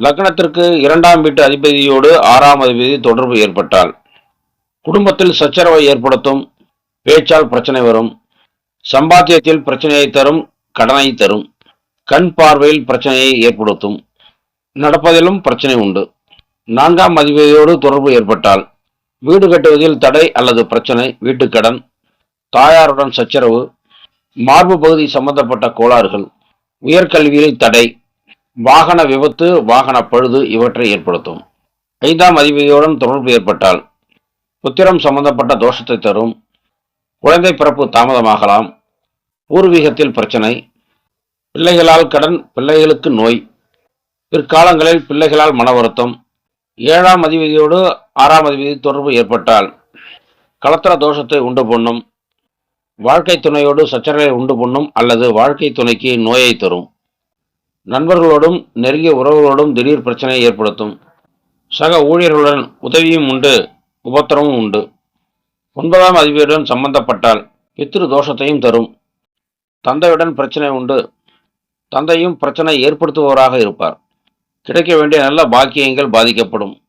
லக்னத்திற்கு இரண்டாம் வீட்டு அதிபதியோடு ஆறாம் அதிபதி தொடர்பு ஏற்பட்டால் குடும்பத்தில் சச்சரவை ஏற்படுத்தும் பேச்சால் பிரச்சனை வரும் சம்பாத்தியத்தில் பிரச்சனையை தரும் கடனை தரும் கண் பார்வையில் பிரச்சனையை ஏற்படுத்தும் நடப்பதிலும் பிரச்சனை உண்டு. நான்காம் அதிபதியோடு தொடர்பு ஏற்பட்டால் வீடு கட்டுவதில் தடை அல்லது பிரச்சனை வீட்டுக்கடன் தாயாருடன் சச்சரவு மார்பு பகுதி சம்பந்தப்பட்ட கோளாறுகள் உயர்கல்வியில் தடை வாகன விபத்து வாகன பழுது இவற்றை ஏற்படுத்தும். ஐந்தாம் அதிபதியுடன் தொடர்பு ஏற்பட்டால் புத்திரம் சம்பந்தப்பட்ட தோஷத்தை தரும். குழந்தை பிறப்பு தாமதமாகலாம். பூர்வீகத்தில் பிரச்சனை. பிள்ளைகளால் கடன் பிள்ளைகளுக்கு நோய். பிற்காலங்களில் பிள்ளைகளால் மன வருத்தம். ஏழாம் அதிபதியோடு ஆறாம் அதிபதி தொடர்பு ஏற்பட்டால் கலத்திர தோஷத்தை உண்டு பண்ணும். வாழ்க்கை துணையோடு சச்சரவை உண்டு பண்ணும் அல்லது வாழ்க்கை துணைக்கு நோயை தரும். நண்பர்களோடும் நெருங்கிய உறவுகளோடும் திடீர் பிரச்சனையை ஏற்படுத்தும். சக ஊழியர்களுடன் உதவியும் உண்டு உபத்திரமும் உண்டு. ஒன்பதாம் அதிபதியுடன் சம்பந்தப்பட்டால் பித்ரு தோஷத்தையும் தரும். தந்தையுடன் பிரச்சனை உண்டு. தந்தையும் பிரச்சனை ஏற்படுத்துபவராக இருப்பார். கிடைக்க வேண்டிய நல்ல பாக்கியங்கள் பாதிக்கப்படும்.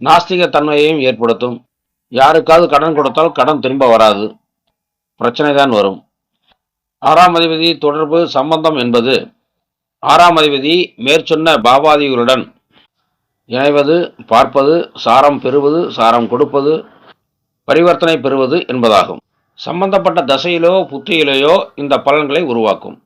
நாஸ்திக தன்மையையும் ஏற்படுத்தும். யாருக்காவது கடன் கொடுத்தால் கடன் திரும்ப வராது. பிரச்சனை தான் வரும். ஆறாம் அதிபதி தொடர்பு சம்பந்தம் என்பது ஆறாம் அதிபதி மேற்சொன்ன பாபாதிகளுடன் இணைவது பார்ப்பது சாரம் பெறுவது சாரம் கொடுப்பது பரிவர்த்தனை பெறுவது என்பதாகும். சம்பந்தப்பட்ட தசையிலோ புத்தியிலேயோ இந்த பலன்களை உருவாக்கும்.